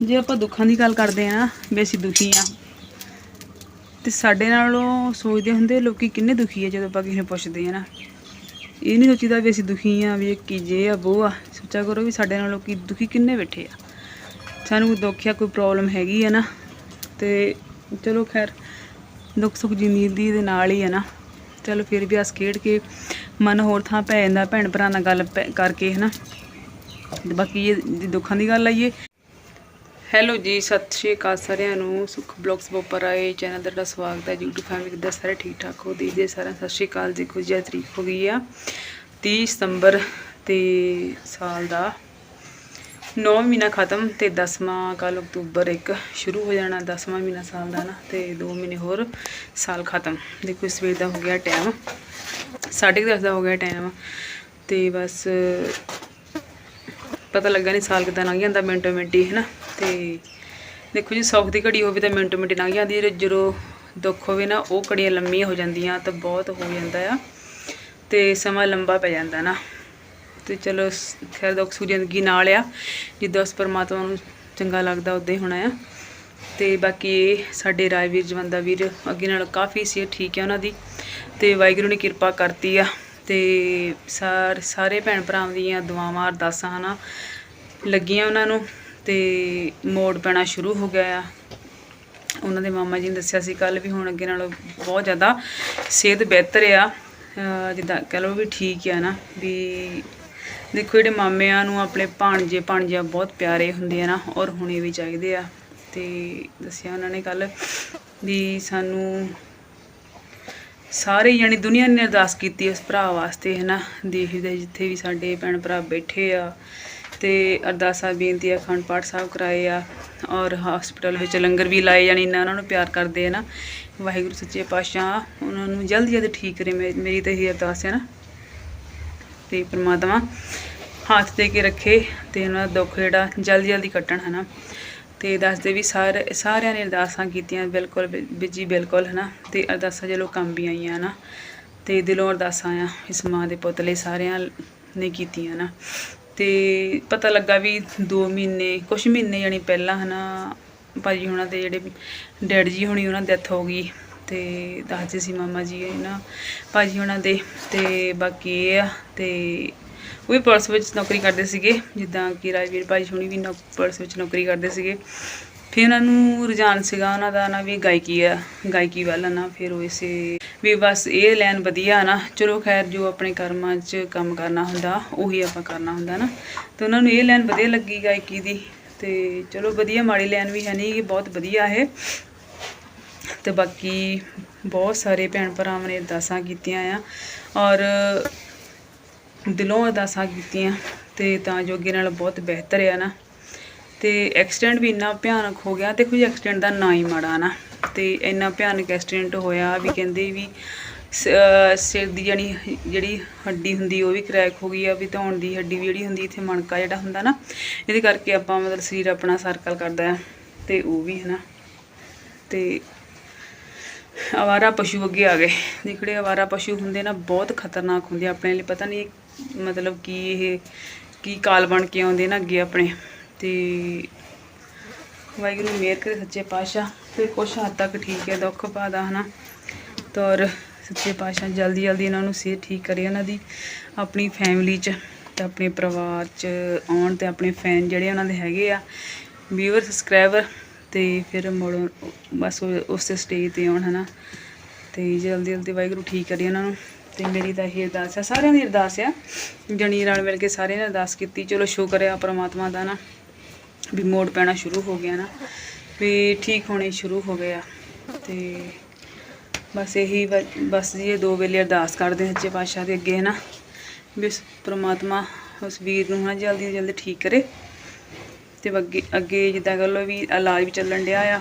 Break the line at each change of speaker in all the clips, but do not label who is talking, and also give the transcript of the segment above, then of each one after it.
ਜੇ ਆਪਾਂ ਦੁੱਖਾਂ ਦੀ ਗੱਲ ਕਰਦੇ ਆ ਵੀ ਅਸੀਂ ਦੁਖੀ ਆ ਤੇ ਸਾਡੇ ਨਾਲੋਂ ਸੋਚਦੇ ਹੁੰਦੇ ਲੋਕੀ ਕਿੰਨੇ ਦੁਖੀ ਆ ਜਦੋਂ ਆਪਾਂ ਕਿਸੇ ਨੂੰ ਪੁੱਛਦੇ ਆ ਨਾ। ਇਹ ਨਹੀਂ ਸੋਚੀਦਾ ਵੀ ਅਸੀਂ ਦੁਖੀ ਆ ਵੀ ਇਹ ਕੀ ਜੇ ਆ ਉਹ ਆ। ਸੋਚਿਆ ਕਰੋ ਵੀ ਸਾਡੇ ਨਾਲ ਲੋਕੀ ਦੁਖੀ ਕਿੰਨੇ ਬੈਠੇ ਆ। ਸਾਨੂੰ ਕੋਈ ਦੁੱਖ ਆ ਕੋਈ ਪ੍ਰੋਬਲਮ ਹੈਗੀ ਆ ਨਾ, ਤੇ ਚਲੋ ਖੈਰ, ਦੁੱਖ ਸੁੱਖ ਜ਼ਿੰਦਗੀ ਦੇ ਨਾਲ ਹੀ ਆ ਨਾ। ਚਲੋ ਫਿਰ ਵੀ ਹੱਸ ਖੇਡ ਕੇ ਮਨ ਹੋਰ ਥਾਂ ਪੈ ਜਾਂਦਾ, ਭੈਣ ਭਰਾ ਨਾਲ ਗੱਲ ਪੈ- ਕਰਕੇ ਹਨਾ। ਤੇ ਬਾਕੀ ਇਹ ਜੇ ਦੁੱਖਾਂ ਦੀ ਗੱਲ ਆਈਏ ਹੈਲੋ ਜੀ, ਸਤਿ ਸ਼੍ਰੀ ਅਕਾਲ ਸਾਰਿਆਂ ਨੂੰ। ਸੁਖ ਬਲੌਗਸ ਉੱਪਰ ਆਏ ਚੈਨਲ ਦਾ ਤੁਹਾਡਾ ਸਵਾਗਤ ਹੈ। YouTube ਫੈਮਿਲੀ ਕਿੱਦਾਂ ਸਾਰੇ ਠੀਕ ਠਾਕ ਹੋ ਦੀ ਜੇ ਸਾਰਿਆਂ ਸਤਿ ਸ਼੍ਰੀ ਅਕਾਲ। ਦੇਖੋ ਜੀ ਅੱਜ ਤਰੀਕ ਹੋ ਗਈ ਆ 30 ਸਤੰਬਰ ਤੇ ਸਾਲ ਦਾ। 9 ਮਹੀਨਾ ਖਤਮ ਤੇ 10ਵਾਂ ਕੱਲ ਅਕਤੂਬਰ ਇੱਕ ਸ਼ੁਰੂ ਹੋ ਜਾਣਾ 10ਵਾਂ ਮਹੀਨਾ ਸਾਲ ਦਾ ਨਾ, ਤੇ 2 ਮਹੀਨੇ ਹੋਰ ਸਾਲ ਖਤਮ। ਦੇਖੋ ਇਸ ਵੇਰ ਦਾ ਹੋ ਗਿਆ ਟਾਈਮ ਸਾਢੇ ਕੁ ਦਸ ਦਾ ਹੋ ਗਿਆ ਟਾਈਮ ਤੇ ਬਸ ਪਤਾ ਲੱਗਾ ਨਹੀਂ ਸਾਲ ਕਿਦਾਂ ਲੰਘ ਜਾਂਦਾ ਮਿੰਟੋ ਮਿੰਟੀ ਹੈ ਨਾ ਤੇ ਦੇਖੋ ਜੀ, ਸੌਖ ਦੀ ਘੜੀ ਹੋਵੇ ਤਾਂ ਮਿੰਟ ਮਿੰਟ ਲੰਘ ਜਾਂਦੀ ਹੈ ਜਦੋਂ ਦੁੱਖ ਹੋਵੇ ਨਾ, ਉਹ ਘੜੀਆਂ ਲੰਮੀਆਂ ਹੋ ਜਾਂਦੀਆਂ, ਤਾਂ ਬਹੁਤ ਹੋ ਜਾਂਦਾ ਆ, ਤੇ ਸਮਾਂ ਲੰਬਾ ਪੈ ਜਾਂਦਾ ਨਾ। ਤੇ ਚਲੋ ਖੈਰ ਦੁੱਖ ਸੁੱਖ ਜ਼ਿੰਦਗੀ ਨਾਲ ਆ, ਜਿੱਦਾਂ ਉਸ ਪਰਮਾਤਮਾ ਨੂੰ ਚੰਗਾ ਲੱਗਦਾ, ਉਦਾਂ ਹੀ ਹੋਣਾ ਆ। ਤੇ ਬਾਕੀ ਇਹ ਸਾਡੇ ਰਾਜਵੀਰ, ਜਵੰਦਾ ਵੀਰ ਅੱਗੇ ਨਾਲ ਕਾਫੀ ਸੀ, ਠੀਕ ਹੈ ਉਹਨਾਂ ਦੀ, ਤੇ ਵਾਹਿਗੁਰੂ ਨੇ ਕਿਰਪਾ ਕਰਤੀ ਆ, ਤੇ ਸਾਰ, ਸਾਰੇ ਭੈਣ ਭਰਾਵਾਂ ਦੀਆਂ ਦੁਆਵਾਂ, ਅਰਦਾਸਾਂ ਹਨਾ, ਲੱਗੀਆਂ ਉਹਨਾਂ ਨੂੰ। ਤੇ ਮੋੜ ਪੈਣਾ ਸ਼ੁਰੂ ਹੋ ਗਿਆ ਆ। ਉਹਨਾਂ ਦੇ ਮਾਮਾ ਜੀ ਨੇ ਦੱਸਿਆ ਸੀ ਕੱਲ ਵੀ ਹੁਣ ਅੱਗੇ ਨਾਲੋਂ ਬਹੁਤ ਜ਼ਿਆਦਾ ਸਿਹਤ ਬਿਹਤਰ ਆ। ਜਿੱਦਾਂ ਕਹ ਲਓ ਵੀ ਠੀਕ ਆ ਨਾ, ਵੀ ਦੇਖੋ ਜਿਹੜੇ ਮਾਮਿਆਂ ਨੂੰ ਆਪਣੇ ਭਾਣਜੇ ਭਾਣਜੀਆਂ ਬਹੁਤ ਪਿਆਰੇ ਹੁੰਦੇ ਆ ਨਾ, ਔਰ ਹੁਣੇ ਵੀ ਚਾਹੀਦੇ ਆ। ਤੇ ਦੱਸਿਆ ਉਹਨਾਂ ਨੇ ਕੱਲ ਵੀ ਸਾਨੂੰ ਸਾਰੇ ਯਾਨੀ ਦੁਨੀਆ ਨੇ ਅਰਦਾਸ ਕੀਤੀ ਉਸ ਭਰਾ ਵਾਸਤੇ ਹੈ ਨਾ ਦੇਸ਼ ਦੇ ਜਿੱਥੇ ਵੀ ਸਾਡੇ ਭੈਣ ਭਰਾ ਬੈਠੇ ਆ ਤੇ ਅਰਦਾਸਾਂ ਬੇਨਤੀ ਆ, ਅਖੰਡ ਪਾਠ ਸਾਹਿਬ ਕਰਾਏ ਆ ਔਰ ਹਸਪੀਟਲ ਵਿੱਚ ਲੰਗਰ ਵੀ ਲਾਏ ਜਾਣੀ ਇੰਨਾ ਉਹਨਾਂ ਨੂੰ ਪਿਆਰ ਕਰਦੇ ਆ ਨਾ। ਵਾਹਿਗੁਰੂ ਸੱਚੇ ਪਾਤਸ਼ਾਹ, ਉਹਨਾਂ ਨੂੰ ਜਲਦੀ ਜਲਦੀ ਠੀਕ ਕਰੇ। ਮੇ- ਮੇਰੀ ਤਾਂ ਇਹੀ ਅਰਦਾਸ ਹੈ ਨਾ। ਤੇ ਪ੍ਰਮਾਤਮਾ ਹੱਥ ਦੇ ਕੇ ਰੱਖੇ ਤੇ ਉਹਨਾਂ ਦਾ ਦੁੱਖ ਜਿਹੜਾ ਜਲਦੀ ਜਲਦੀ ਕੱਟਣ, ਹਨਾ। ਤੇ ਦੱਸਦੇ ਵੀ ਸਾਰੇ, ਸਾਰਿਆਂ ਨੇ ਅਰਦਾਸਾਂ ਕੀਤੀਆਂ, ਬਿਲਕੁਲ ਵੀ ਵੀ ਜੀ ਬਿਲਕੁਲ, ਹਨਾ। ਤੇ ਅਰਦਾਸਾਂ ਚਲੋ ਕੰਮ ਵੀ ਆਈਆਂ ਨਾ ਤੇ ਦਿਲੋਂ ਅਰਦਾਸਾਂ ਆ ਇਸ ਮਾਂ ਦੇ ਪੁੱਤ ਲਈ ਸਾਰਿਆਂ ਨੇ ਕੀਤੀਆਂ ਨਾ ਅਤੇ ਪਤਾ ਲੱਗਾ ਵੀ 2 ਮਹੀਨੇ, ਕੁਛ ਮਹੀਨੇ ਯਾਨੀ ਪਹਿਲਾਂ ਹਨਾ, ਭਾਜੀ ਹੁਣਾਂ ਦੇ ਜਿਹੜੇ ਡੈਡ ਜੀ ਹੋਣੀ, ਉਹਨਾਂ ਦੀ ਡੈਥ ਹੋ ਗਈ ਤੇ ਦੱਸਦੇ ਸੀ ਮਾਮਾ ਜੀ ਨਾ ਭਾਜੀ ਹੁਣਾਂ ਦੇ ਤੇ ਬਾਕੀ ਇਹ ਆ ਤੇ ਉਹ ਵੀ ਪੁਲਿਸ ਵਿੱਚ ਨੌਕਰੀ ਕਰਦੇ ਸੀਗੇ, ਜਿੱਦਾਂ ਕਿ ਰਾਜਵੀਰ ਭਾਜੀ ਹੁਣੀ ਵੀ ਨੌ- ਪੁਲਿਸ ਵਿੱਚ ਨੌਕਰੀ ਕਰਦੇ ਸੀਗੇ। ਫਿਰ ਉਹਨਾਂ ਨੂੰ ਰੁਝਾਨ ਸੀਗਾ, ਉਹਨਾਂ ਦਾ ਨਾ ਵੀ ਗਾਇਕੀ ਆ, ਗਾਇਕੀ ਵੱਲ ਨਾ, ਫਿਰ ਉਹ ਇਸੇ ਵੀ ਬਸ ਇਹ ਲਾਈਨ ਵਧੀਆ ਨਾ, ਚਲੋ ਖੈਰ ਜੋ ਆਪਣੇ ਕਰਮਾਂ 'ਚ ਕੰਮ ਕਰਨਾ ਹੁੰਦਾ, ਉਹੀ ਆਪਾਂ ਕਰਨਾ ਹੁੰਦਾ ਨਾ। ਤੇ ਉਹਨਾਂ ਨੂੰ ਇਹ ਲਾਈਨ ਵਧੀਆ ਲੱਗੀ ਗਾਇਕੀ ਦੀ, ਤੇ ਚਲੋ ਵਧੀਆ ਮਾੜੀ ਲਾਈਨ ਵੀ ਹੈ ਨਹੀਂ ਕਿ ਬਹੁਤ ਵਧੀਆ ਹੈ ਤੇ ਬਾਕੀ ਬਹੁਤ ਸਾਰੇ ਭੈਣ ਭਰਾਵਾਂ ਨੇ ਅਰਦਾਸਾਂ ਕੀਤੀਆਂ ਆ, ਔਰ ਦਿਲੋਂ ਅਰਦਾਸਾਂ ਕੀਤੀਆਂ, ਤੇ ਤਾਂ ਜੋ ਅੱਗੇ ਨਾਲ ਬਹੁਤ ਬਿਹਤਰ ਆ ਨਾ। ਤੇ ਐਕਸੀਡੈਂਟ ਵੀ ਇੰਨਾ ਭਿਆਨਕ ਹੋ ਗਿਆ, ਦੇਖੋ ਜੀ ਐਕਸੀਡੈਂਟ ਦਾ ਨਾਂ ਹੀ ਮਾੜਾ ਨਾ, ਤੇ ਇੰਨਾ ਭਿਆਨਕ ਐਕਸੀਡੈਂਟ ਹੋਇਆ ਵੀ ਕਹਿੰਦੇ ਵੀ ਸ- ਸਿਰ ਦੀ ਜਾਣੀ ਜਿਹੜੀ ਹੱਡੀ ਹੁੰਦੀ ਉਹ ਵੀ ਕ੍ਰੈਕ ਹੋ ਗਈ ਆ, ਵੀ ਧੌਣ ਦੀ ਹੱਡੀ ਵੀ ਜਿਹੜੀ ਹੁੰਦੀ ਇੱਥੇ ਮਣਕਾ ਜਿਹੜਾ ਹੁੰਦਾ ਨਾ, ਇਹਦੇ ਕਰਕੇ ਆਪਾਂ ਮਤਲਬ ਸਰੀਰ ਆਪਣਾ ਸਰਕਲ ਕਰਦਾ ਹੈ, ਤੇ ਉਹ ਵੀ ਹੈ ਨਾ ਤੇ ਆਵਾਰਾ ਪਸ਼ੂ ਅੱਗੇ ਆ ਗਏ ਜਿਹੜੇ ਆਵਾਰਾ ਪਸ਼ੂ ਹੁੰਦੇ ਨਾ ਬਹੁਤ ਖਤਰਨਾਕ ਹੁੰਦੇ ਆਪਣੇ ਲਈ ਪਤਾ ਨਹੀਂ ਮਤਲਬ ਕੀ ਇਹ, ਕੀ ਕਾਲ ਬਣ ਕੇ ਆਉਂਦੇ ਨਾ ਅੱਗੇ ਆਪਣੇ। ਤੇ ਵਾਹਿਗੁਰੂ ਮਿਹਰ ਕਰੇ ਸੱਚੇ ਪਾਤਸ਼ਾਹ। ਫਿਰ ਕੁਛ ਹੱਦ ਤੱਕ ਠੀਕ ਹੈ, ਦੁੱਖ ਪਾਦਾ, ਹਨਾ? ਤੌਰ ਸੱਚੇ ਪਾਤਸ਼ਾਹ ਜਲਦੀ ਜਲਦੀ ਇਹਨਾਂ ਨੂੰ ਸਿਹਤ ਠੀਕ ਕਰੇ ਉਹਨਾਂ ਦੀ। ਆਪਣੀ ਫੈਮਿਲੀ 'ਚ ਤੇ ਆਪਣੇ ਪਰਿਵਾਰ 'ਚ ਆਉਣ ਤੇ ਆਪਣੇ ਫੈਨ ਜਿਹੜੇ ਉਹਨਾਂ ਦੇ ਹੈਗੇ ਆ ਵੀਵਰ ਸਬਸਕ੍ਰਾਈਬਰ ਤੇ ਫਿਰ ਮੁੜ ਬਸ ਉਹ- ਉਸੇ ਸਟੇਜ ਤੇ ਆਉਣ, ਹਨਾ? ਤੇ ਜਲਦੀ ਜਲਦੀ ਵਾਹਿਗੁਰੂ ਠੀਕ ਕਰੇ ਉਹਨਾਂ ਨੂੰ। ਤੇ ਮੇਰੀ ਤਾਂ ਇਹ ਅਰਦਾਸ ਆ, ਸਾਰਿਆਂ ਦੀ ਅਰਦਾਸ ਆ। ਜਣੀ ਰਲ ਮਿਲ ਕੇ ਸਾਰਿਆਂ ਨੇ ਅਰਦਾਸ ਕੀਤੀ। ਚਲੋ ਸ਼ੁਕਰ ਆ ਪਰਮਾਤਮਾ ਦਾ ਨਾ ਵੀ ਮੋੜ ਪੈਣਾ ਸ਼ੁਰੂ ਹੋ ਗਿਆ ਨਾ, ਵੀ ਠੀਕ ਹੋਣੇ ਸ਼ੁਰੂ ਹੋ ਗਏ ਆ। ਤੇ ਬਸ ਇਹੀ ਬ- ਬਸ ਜੀ ਇਹ ਦੋ ਵੇਲੇ ਅਰਦਾਸ ਕਰਦੇ ਸੱਚੇ ਪਾਤਸ਼ਾਹ ਦੇ ਅੱਗੇ ਹੈ ਨਾ ਵੀ ਉਸ ਪ੍ਰਮਾਤਮਾ ਉਸ ਵੀਰ ਨੂੰ ਨਾ ਜਲਦੀ ਤੋਂ ਜਲਦੀ ਠੀਕ ਕਰੇ। ਤੇ ਅੱਗੇ ਅੱਗੇ ਜਿੱਦਾਂ ਕਹ ਲਓ ਵੀ ਇਲਾਜ ਵੀ ਚੱਲਣ ਡਿਆ ਆ,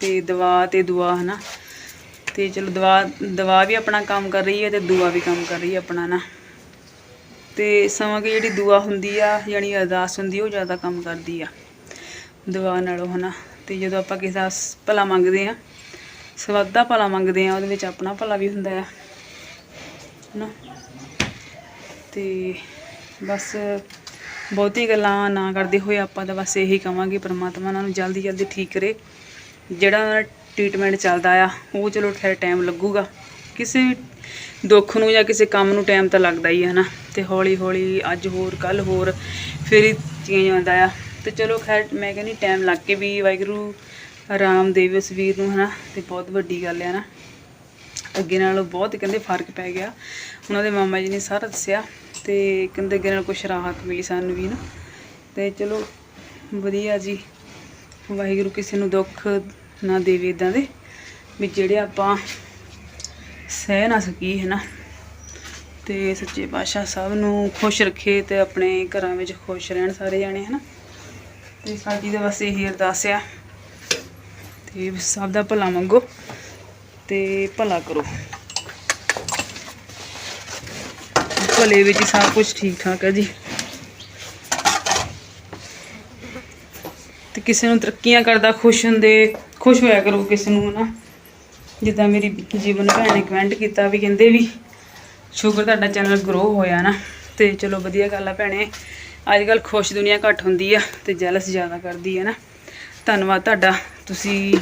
ਤੇ ਦਵਾ ਤੇ ਦੁਆ, ਹਨਾ। ਤੇ ਚਲੋ ਦਵਾ ਦਵਾ ਵੀ ਆਪਣਾ ਕੰਮ ਕਰ ਰਹੀ ਹੈ ਤੇ ਦੁਆ ਵੀ ਕੰਮ ਕਰ ਰਹੀ ਹੈ ਆਪਣਾ ਨਾ ਤੇ ਸਮਾਂ ਕਿ ਜਿਹੜੀ ਦੁਆ ਹੁੰਦੀ ਆ, ਯਾਨੀ ਅਰਦਾਸ ਹੁੰਦੀ ਉਹ ਜ਼ਿਆਦਾ ਕੰਮ ਕਰਦੀ ਆ। ਦੁਆ ਨਾਲੋਂ, ਹਨਾ? ਤੇ ਜਦੋਂ ਆਪਾਂ ਕਿਸੇ ਦਾ ਸ- ਭਲਾ ਮੰਗਦੇ ਆ ਸਵਾਦਾ ਭਲਾ ਮੰਗਦੇ ਆ ਉਹਦੇ ਵਿੱਚ ਆਪਣਾ ਭਲਾ ਵੀ ਹੁੰਦਾ ਆ, ਹਨਾ? ਤੇ ਬਸ ਬਹੁਤੀ ਗੱਲਾਂ ਨਾ ਕਰਦੇ ਹੋਏ ਆਪਾਂ ਤਾਂ ਬਸ ਇਹੀ ਕਵਾਂਗੇ, ਪ੍ਰਮਾਤਮਾ ਉਹਨਾਂ ਨੂੰ ਜਲਦੀ ਜਲਦੀ ਠੀਕ ਕਰੇ। ਜਿਹੜਾ ਟ੍ਰੀਟਮੈਂਟ ਚੱਲਦਾ ਆ, ਉਹ ਚਲੋ ਖੈਰ ਟਾਈਮ ਲੱਗੂਗਾ। ਕਿਸੇ ਦੁੱਖ ਨੂੰ ਜਾਂ ਕਿਸੇ ਕੰਮ ਨੂੰ ਟਾਈਮ ਤਾਂ ਲੱਗਦਾ ਹੀ ਹੈ ਨਾ ਤੇ ਹੌਲੀ ਹੌਲੀ ਅੱਜ ਹੋਰ ਕੱਲ ਹੋਰ, ਫਿਰ ਹੀ ਚੇਂਜ ਆਉਂਦਾ ਆ। ਤੇ ਚਲੋ ਖੈਰ, ਮੈਂ ਕਹਿੰਦੀ ਟਾਈਮ ਲੱਗ ਕੇ ਵੀ ਵਾਹਿਗੁਰੂ ਆਰਾਮ ਦੇਵੇ ਉਸ ਵੀਰ ਨੂੰ, ਹਨਾ, ਤੇ ਬਹੁਤ ਵੱਡੀ ਗੱਲ ਹੈ ਨਾ। ਅੱਗੇ ਨਾਲੋਂ ਬਹੁਤ ਕਹਿੰਦੇ ਫ਼ਰਕ ਪੈ ਗਿਆ। ਉਹਨਾਂ ਦੇ ਮਾਮਾ ਜੀ ਨੇ ਸਾਰਾ ਦੱਸਿਆ ਤੇ ਕਹਿੰਦੇ ਅੱਗੇ ਨਾਲ ਕੁਛ ਰਾਹਤ ਮਿਲੀ ਸਾਨੂੰ ਵੀ ਨਾ। ਤੇ ਚਲੋ, ਵਧੀਆ ਜੀ। ਵਾਹਿਗੁਰੂ ਕਿਸੇ ਨੂੰ ਦੁੱਖ ਨਾ ਦੇਵੇ ਇਦਾਂ ਦੇ, ਵੀ ਜਿਹੜੇ ਆਪਾਂ ਸਹਿ ਨਾ ਸਕੀ ਹੈ ਨਾ ਤੇ ਸੱਚੇ ਪਾਤਸ਼ਾਹ ਸਭ ਨੂੰ ਖੁਸ਼ ਰੱਖੇ ਤੇ ਆਪਣੇ ਘਰਾਂ ਵਿੱਚ ਖੁਸ਼ ਰਹਿਣ ਸਾਰੇ ਜਾਣੇ, ਹਨਾ। ਤੇ ਸਾਡੀ ਤਾਂ ਬਸ ਇਹੀ ਅਰਦਾਸ ਆ। ਤੇ ਸਭ ਦਾ ਭਲਾ ਮੰਗੋ ਤੇ ਭਲਾ ਕਰੋ। ਭਲੇ ਵਿੱਚ ਸਭ ਕੁਝ ਠੀਕ ਠਾਕ ਹੈ ਜੀ। ਤੇ ਕਿਸੇ ਨੂੰ ਤਰੱਕੀਆਂ ਕਰਦਾ ਖੁਸ਼ ਹੁੰਦੇ, ਖੁਸ਼ ਹੋਇਆ ਕਰੋ ਕਿਸੇ ਨੂੰ ਨਾ ਜਿੱਦਾਂ ਮੇਰੀ ਜੀਵਨ ਭੈਣ ਨੇ ਕਮੈਂਟ ਕੀਤਾ ਵੀ ਕਹਿੰਦੇ ਵੀ, ਸ਼ੁਕਰ ਤੁਹਾਡਾ ਚੈਨਲ ਗਰੋ ਹੋਇਆ ਨਾ। ਤੇ ਚਲੋ ਵਧੀਆ ਗੱਲ ਆ ਭੈਣੇ। ਅੱਜ ਕੱਲ ਖੁਸ਼ ਦੁਨੀਆ ਘੱਟ ਹੁੰਦੀ ਆ ਤੇ ਜੈਲਸ ਜ਼ਿਆਦਾ ਕਰਦੀ ਹੈ ਨਾ। ਧੰਨਵਾਦ ਤੁਹਾਡਾ, ਤੁਸੀਂ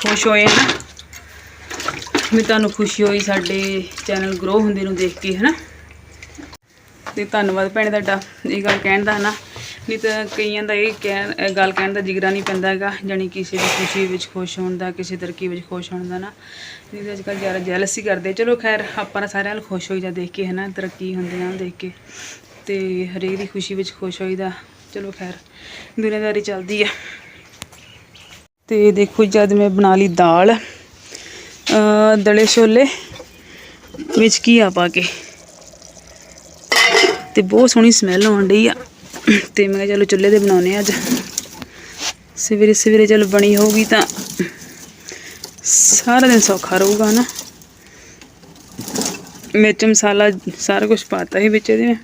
ਖੁਸ਼ ਹੋਏ ਨਾ। ਵੀ ਤੁਹਾਨੂੰ ਖੁਸ਼ੀ ਹੋਈ ਸਾਡੇ ਚੈਨਲ ਗਰੋ ਹੁੰਦੇ ਨੂੰ ਦੇਖ ਕੇ, ਹਨਾ। ਤੇ ਧੰਨਵਾਦ ਭੈਣੇ ਤੁਹਾਡਾ, ਇਹ ਗੱਲ ਕਹਿਣ ਦਾ ਹਨਾ ਨਹੀਂ ਤਾਂ ਕਈਆਂ ਦਾ ਇਹ ਕਹਿਣ ਗੱਲ ਕਹਿਣ ਦਾ ਜਿਗਰਾ ਨਹੀਂ ਪੈਂਦਾ ਹੈਗਾ, ਜਾਣੀ ਕਿਸੇ ਦੀ ਖੁਸ਼ੀ ਵਿੱਚ ਖੁਸ਼ ਹੋਣ ਦਾ, ਕਿਸੇ ਤਰੱਕੀ ਵਿੱਚ ਖੁਸ਼ ਹੋਣ ਦਾ ਨਾ। ਨਹੀਂ ਤਾਂ ਅੱਜ ਕੱਲ੍ਹ ਜ਼ਿਆਦਾ ਜੈਲਸ ਹੀ ਕਰਦੇ। ਚਲੋ ਖੈਰ, ਆਪਾਂ ਸਾਰਿਆਂ ਨੂੰ ਖੁਸ਼ ਹੋਈ ਹੋਈਦਾ ਦੇਖ ਕੇ, ਹਨਾ, ਤਰੱਕੀ ਹੁੰਦੀਆਂ ਦੇਖ ਕੇ। ਤੇ ਹਰੇਕ ਦੀ ਖੁਸ਼ੀ ਵਿੱਚ ਖੁਸ਼ ਹੋਈਦਾ। ਚਲੋ ਖੈਰ, ਦੁਨੀਆਦਾਰੀ ਚੱਲਦੀ ਆ। ਤੇ ਦੇਖੋ ਜਦ ਮੈਂ ਬਣਾ ਲਈ ਦਾਲ ਦਲੇ ਛੋਲੇ, ਵਿੱਚ ਕੀ ਆ ਪਾ ਕੇ। ਤੇ ਬਹੁਤ ਸੋਹਣੀ ਸਮੈਲ ਆਉਣ ਡਈ ਆ। ਤੇ ਮੈਂ ਕਿਹਾ ਚਲੋ ਚੁੱਲ੍ਹੇ ਤੇ ਬਣਾਉਨੇ ਆ ਅੱਜ। ਸਵੇਰੇ ਸਵੇਰੇ ਚਲ ਬਣੀ ਹੋਊਗੀ ਤਾਂ ਸਾਰਾ ਦਿਨ ਸੌਖਾ ਰਹੂਗਾ ਨਾ। ਮਿਰਚ ਮਸਾਲਾ ਸਾਰਾ ਕੁਝ ਪਾਤਾ ਹੀ ਵਿੱਚ ਇਹਦੇ ਮੈਂ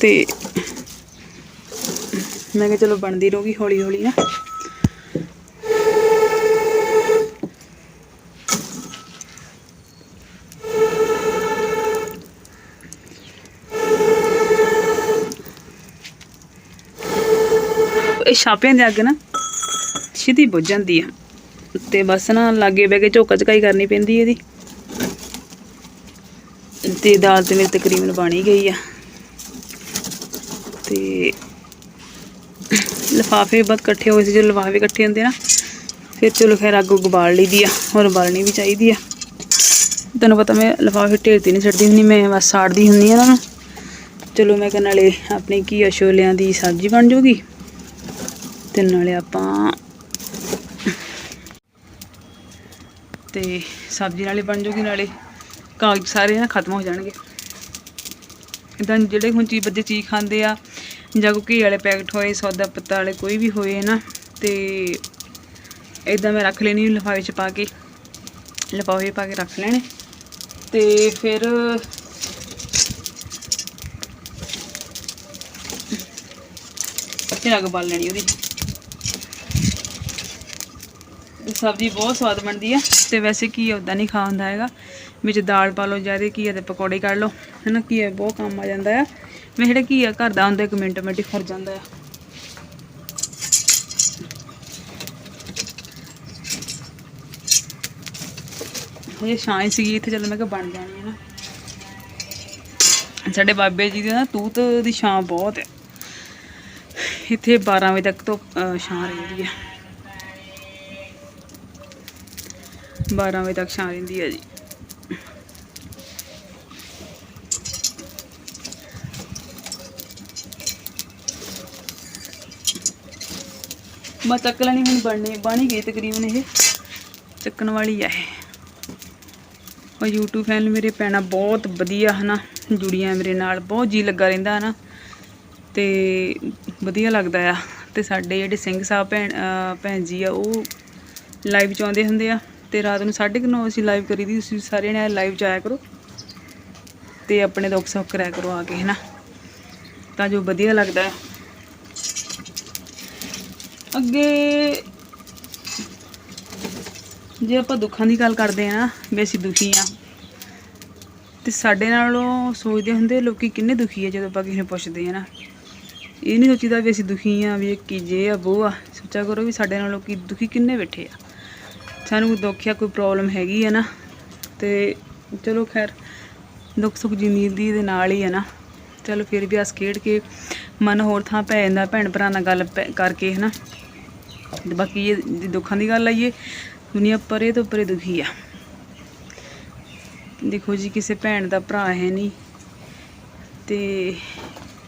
ਤੇ ਮੈਂ ਕਿਹਾ ਚਲੋ ਬਣਦੀ ਰਹੂਗੀ ਹੌਲੀ ਹੌਲੀ ਨਾ। ਇਹ ਛਾਪਿਆਂ ਦੇ ਅੱਗ ਨਾ ਛੇਤੀ ਬੁੱਝ ਜਾਂਦੀ ਆ। ਤੇ ਬਸ ਨਾ ਲਾਗੇ ਬਹਿ ਕੇ ਝੋਕਾ ਝਕਾਈ ਕਰਨੀ ਪੈਂਦੀ ਇਹਦੀ। ਤੇ ਦਾਲ ਤੇ ਮੇਰੀ ਤਕਰੀਬਨ ਬਣ ਹੀ ਗਈ ਆ। ਤੇ ਲਿਫਾਫੇ ਬਹੁਤ ਇਕੱਠੇ ਹੋਏ ਸੀ ਜੋ ਲਿਫਾਫੇ ਇਕੱਠੇ ਹੁੰਦੇ ਨਾ, ਫਿਰ ਚਲੋ ਖੈਰ ਅੱਗ ਉੱਗ ਬਾਲ ਲਈਦੀ ਆ, ਹੋਰ ਬਾਲਣੀ ਵੀ ਚਾਹੀਦੀ ਆ। ਤੈਨੂੰ ਪਤਾ ਮੈਂ ਲਿਫਾਫੇ ਢੇਰ ਤੇ ਨਹੀਂ ਛੱਡਦੀ ਹੁੰਦੀ, ਮੈਂ ਬਸ ਸਾੜਦੀ ਹੁੰਦੀ ਆ ਇਹਨਾਂ ਨੂੰ। ਚਲੋ ਮੈਂ ਕਿਹਾ ਨਾਲੇ ਆਪਣੀ ਘੀਆ ਛੋਲਿਆਂ ਦੀ ਸਬਜ਼ੀ ਬਣ ਜੂਗੀ, ਤੇ ਨਾਲੇ ਆਪਾਂ ਤੇ ਸਬਜ਼ੀ ਨਾਲੇ ਬਣ ਜੂਗੀ, ਨਾਲੇ ਕਾਗਜ਼ ਸਾਰੇ ਨਾ ਖਤਮ ਹੋ ਜਾਣਗੇ। ਇਦਾਂ ਜਿਹੜੇ ਹੁਣ ਚੀਜ਼ ਬੱਚੇ ਚੀਜ਼ ਖਾਂਦੇ ਆ, ਜਾਂ ਕੋਈ ਘੀ ਵਾਲੇ ਪੈਕਟ ਹੋਏ, ਸੌਦਾ ਪੱਤਾ ਵਾਲੇ, ਕੋਈ ਵੀ ਹੋਏ ਨਾ, ਤੇ ਇਦਾਂ ਮੈਂ ਰੱਖ ਲੈਣੀ, ਲਿਫਾਫੇ 'ਚ ਪਾ ਕੇ, ਲਿਫਾਫੇ ਪਾ ਕੇ ਰੱਖ ਲੈਣੇ। ਤੇ ਫਿਰ ਫਿਰ ਅੱਗ ਬਾਲ ਲੈਣੀ ਉਹਦੀ। ਸਬਜ਼ੀ ਬਹੁਤ ਸਵਾਦ ਬਣਦੀ ਆ। ਤੇ ਵੈਸੇ ਕੀ ਉਦਾਂ ਨਹੀਂ ਖਾ ਹੁੰਦਾ ਹੈਗਾ। ਵਿੱਚ ਦਾਲ ਪਾ ਲਓ ਜ਼ਿਆਦਾ ਕੀ ਦੇ ਪਕੌੜੇ ਕੱਢ ਲਓ। ਹਨਾ, ਕੀ ਬਹੁਤ ਕੰਮ ਆ ਜਾਂਦਾ ਆ। ਮੈਂ ਜਿਹੜਾ ਕੀ ਆ, ਘਰ ਦਾ ਹੁੰਦਾ ਇੱਕ ਮਿੰਟ ਮਿੰਟ ਹੀ ਫਰ ਜਾਂਦਾ ਆ। ਇਹ ਛਾਂ ਹੀ ਸੀਗੀ, ਇੱਥੇ ਚੱਲ ਮੈਂ ਕਿਹਾ ਬਣ ਜਾਣੀ ਹੈ ਨਾ। ਸਾਡੇ ਬਾਬੇ ਜੀ ਦੀ ਨਾ ਤੂਤ ਦੀ ਛਾਂ ਬਹੁਤ ਹੈ ਇੱਥੇ 12 ਵਜੇ ਤੱਕ ਤੋਂ ਛਾਂ ਰਹਿੰਦੀ ਹੈ 12 ਵਜੇ ਤੱਕ ਛਾਂ ਰਹਿੰਦੀ ਹੈ ਜੀ। ਮੈਂ ਚੱਕ ਲੈਣੀ ਹੁਣ ਬਣਨੀ, ਬਣ ਗਈ ਤਕਰੀਬਨ ਇਹ। ਚੱਕਣ ਵਾਲੀ ਆ ਇਹ। ਉਹ YouTube ਫੈਨ ਮੇਰੇ ਪੈਣਾ ਬਹੁਤ ਵਧੀਆ ਹਨਾ, ਜੁੜੀਆਂ ਮੇਰੇ ਨਾਲ, ਬਹੁਤ ਜੀ ਲੱਗਾ ਰਹਿੰਦਾ ਹਨਾ। ਤੇ ਵਧੀਆ ਲੱਗਦਾ ਆ। ਤੇ ਸਾਡੇ ਜਿਹੜੇ ਸਿੰਘ ਸਾਹਿਬ ਭੈਣ ਭੈਣ ਜੀ ਆ, ਉਹ ਲਾਈਵ ਚਾਹੁੰਦੇ ਹੁੰਦੇ ਆ। ਤੇ ਰਾਤ ਨੂੰ 9:30 ਅਸੀਂ ਲਾਈਵ ਕਰੀ ਦੀ, ਤੁਸੀਂ ਸਾਰੇ ਨੇ ਲਾਈਵ ਚ ਆਇਆ ਕਰੋ ਤੇ ਆਪਣੇ ਦੁੱਖ ਸੁੱਖ ਕਰਿਆ ਕਰੋ ਆ ਕੇ, ਹਨਾ? ਤਾਂ ਜੋ ਵਧੀਆ ਲੱਗਦਾ ਹੈ। ਅੱਗੇ ਜੇ ਆਪਾਂ ਦੁੱਖਾਂ ਦੀ ਗੱਲ ਕਰਦੇ ਆ ਨਾ, ਵੀ ਅਸੀਂ ਦੁਖੀ ਆ ਤੇ ਸਾਡੇ ਨਾਲੋਂ ਸੋਚਦੇ ਹੁੰਦੇ ਲੋਕੀ ਕਿੰਨੇ ਦੁਖੀ ਆ ਜਦੋਂ ਆਪਾਂ ਕਿਸੇ ਨੂੰ ਪੁੱਛਦੇ ਆ ਨਾ। ਇਹ ਨਹੀਂ ਸੋਚੀਦਾ ਵੀ ਅਸੀਂ ਦੁਖੀ ਆ ਵੀ ਕੀ ਜੇ ਆ ਉਹ ਆ। ਸੋਚਿਆ ਕਰੋ ਵੀ ਸਾਡੇ ਨਾਲ ਕੀ ਦੁਖੀ ਕਿੰਨੇ ਬੈਠੇ ਆ। ਸਾਨੂੰ ਦੁੱਖ ਆ ਕੋਈ ਪ੍ਰੋਬਲਮ ਹੈਗੀ ਹੈ ਨਾ, ਤੇ ਚਲੋ ਖੈਰ, ਦੁੱਖ ਸੁੱਖ ਜ਼ਿੰਦਗੀ ਦੇ ਨਾਲ ਹੀ ਹੈ ਨਾ। ਚਲੋ ਫਿਰ ਵੀ ਹੱਸ ਖੇਡ ਕੇ ਮਨ ਹੋਰ ਥਾਂ ਪੈ ਜਾਂਦਾ ਭੈਣ ਭਰਾ ਨਾਲ ਗੱਲ ਪੈ- ਕਰਕੇ ਹੈ ਨਾ ਬਾਕੀ ਇਹ ਦੁੱਖਾਂ ਦੀ ਗੱਲ ਆਈਏ ਦੁਨੀਆ ਪਰੇ ਤੋਂ ਪਰੇ ਦੁਖੀ ਆ। ਦੇਖੋ ਜੀ, ਕਿਸੇ ਭੈਣ ਦਾ ਭਰਾ ਹੈ ਨਹੀਂ ਤੇ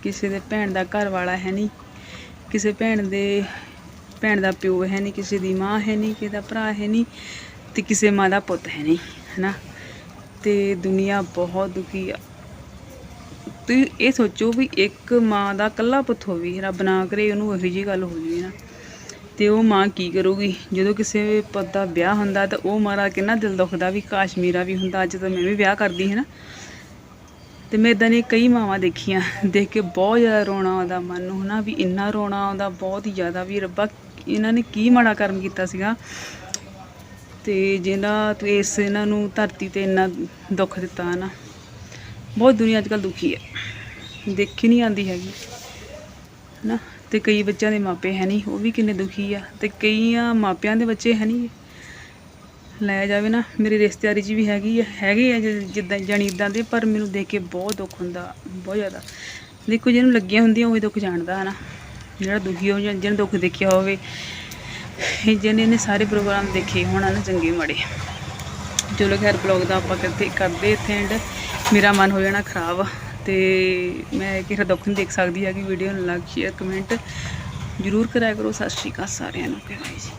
ਕਿਸੇ ਦੇ ਭੈਣ ਦਾ ਘਰ ਵਾਲਾ ਹੈ ਨਹੀਂ ਕਿਸੇ ਭੈਣ ਦੇ ਭੈਣ ਦਾ ਪਿਓ ਹੈ ਨਹੀਂ, ਕਿਸੇ ਦੀ ਮਾਂ ਹੈ ਨਹੀਂ, ਕਿਸੇ ਦਾ ਭਰਾ ਹੈ ਨਹੀਂ ਤੇ ਕਿਸੇ ਮਾਂ ਦਾ ਪੁੱਤ ਹੈ ਨਹੀਂ, ਹਨਾ? ਤੇ ਦੁਨੀਆ ਬਹੁਤ ਦੁਖੀ ਆ। ਤੁਸੀਂ ਇਹ ਸੋਚੋ ਵੀ ਇੱਕ ਮਾਂ ਦਾ ਇਕੱਲਾ ਪੁੱਤ ਹੋਵੇ, ਰੱਬ ਨਾ ਕਰੇ ਉਹਨੂੰ ਇਹੋ ਜਿਹੀ ਗੱਲ ਹੋ ਜਾਵੇ ਨਾ। ਤੇ ਉਹ ਮਾਂ ਕੀ ਕਰੂਗੀ? ਜਦੋਂ ਕਿਸੇ ਪੁੱਤ ਦਾ ਵਿਆਹ ਹੁੰਦਾ ਤਾਂ ਉਹ ਮਾਰਾ ਕਿੰਨਾ ਦਿਲ ਦੁਖਦਾ ਵੀ ਕਾਸ਼ ਮੇਰਾ ਵੀ ਹੁੰਦਾ, ਅੱਜ ਤਾਂ ਮੈਂ ਵੀ ਵਿਆਹ ਕਰਦੀ ਹੈ ਨਾ ਤੇ ਮੈਂ ਇਦਾਂ ਦੀਆਂ ਕਈ ਮਾਵਾਂ ਦੇਖੀਆਂ, ਦੇਖ ਕੇ ਬਹੁਤ ਜ਼ਿਆਦਾ ਰੋਣਾ ਆਉਂਦਾ ਮਨ ਨੂੰ, ਹਨਾ? ਵੀ ਇੰਨਾ ਰੋਣਾ ਆਉਂਦਾ, ਬਹੁਤ ਹੀ ਜ਼ਿਆਦਾ ਵੀ, ਰੱਬਾ ਇਹਨਾਂ ਨੇ ਕੀ ਮਾੜਾ ਕਰਮ ਕੀਤਾ ਸੀਗਾ। ਤੇ ਜਿਹਨਾਂ ਤੂੰ ਇਸ ਇਹਨਾਂ ਨੂੰ ਧਰਤੀ ਤੇ ਇੰਨਾ ਦੁੱਖ ਦਿੱਤਾ ਨਾ ਬਹੁਤ ਦੁਨੀਆ ਅੱਜ ਕੱਲ੍ਹ ਦੁਖੀ ਹੈ। ਦੇਖੀ ਨਹੀਂ ਆਂਦੀ ਹੈਗੀ। ਨਾ ਤੇ ਕਈ ਬੱਚਿਆਂ ਦੇ ਮਾਪੇ ਹੈ ਨਹੀਂ, ਉਹ ਵੀ ਕਿੰਨੇ ਦੁਖੀ ਆ। ਤੇ ਕਈਆਂ ਮਾਪਿਆਂ ਦੇ ਬੱਚੇ ਹੈ ਨਹੀਂ। ਲਾਇਆ ਜਾਵੇ ਨਾ, ਮੇਰੀ ਰਿਸ਼ਤੇਦਾਰੀ 'ਚ ਵੀ ਹੈਗੀ ਆ, ਹੈਗੇ ਆ ਜਿੱਦਾਂ ਜਾਣੀ ਇਦਾਂ ਦੇ, ਪਰ ਮੈਨੂੰ ਦੇਖ ਕੇ ਬਹੁਤ ਦੁੱਖ ਹੁੰਦਾ, ਬਹੁਤ ਜ਼ਿਆਦਾ। ਦੇਖੋ ਜਿਹਨੂੰ ਲੱਗੀਆਂ ਹੁੰਦੀਆਂ, ਉਹ ਦੁੱਖ ਜਾਣਦਾ ਹੈ ਨਾ ਜਿਹੜਾ ਦੁਖੀ ਹੋ ਜਾਂ ਜਿਹਨੇ ਦੁੱਖ ਦੇਖਿਆ ਹੋਵੇ ਇਹ ਜਿਹਨੇ ਨੇ ਸਾਰੇ ਪ੍ਰੋਗਰਾਮ ਦੇਖੇ ਹੋਣ ਨਾ ਚੰਗੇ ਮਾੜੇ। ਚਲੋ ਖੈਰ ਬਲੌਗ ਦਾ ਆਪਾਂ ਕਰਦੇ ਕਰਦੇ ਇੱਥੇ ਐਂਡ ਮੇਰਾ ਮਨ ਹੋ ਜਾਣਾ ਖਰਾਬ, ਤੇ ਮੈਂ ਕਿਸੇ ਦਾ ਦੁੱਖ ਨਹੀਂ ਦੇਖ ਸਕਦੀ ਹੈਗੀ। ਵੀਡੀਓ ਨੂੰ ਲਾਈਕ ਸ਼ੇਅਰ ਕਮੈਂਟ ਜ਼ਰੂਰ ਕਰਾਇਆ ਕਰੋ। ਸਤਿ ਸ਼੍ਰੀ ਅਕਾਲ ਸਾਰਿਆਂ ਨੂੰ। ਕਿ ਬਾਈ ਜੀ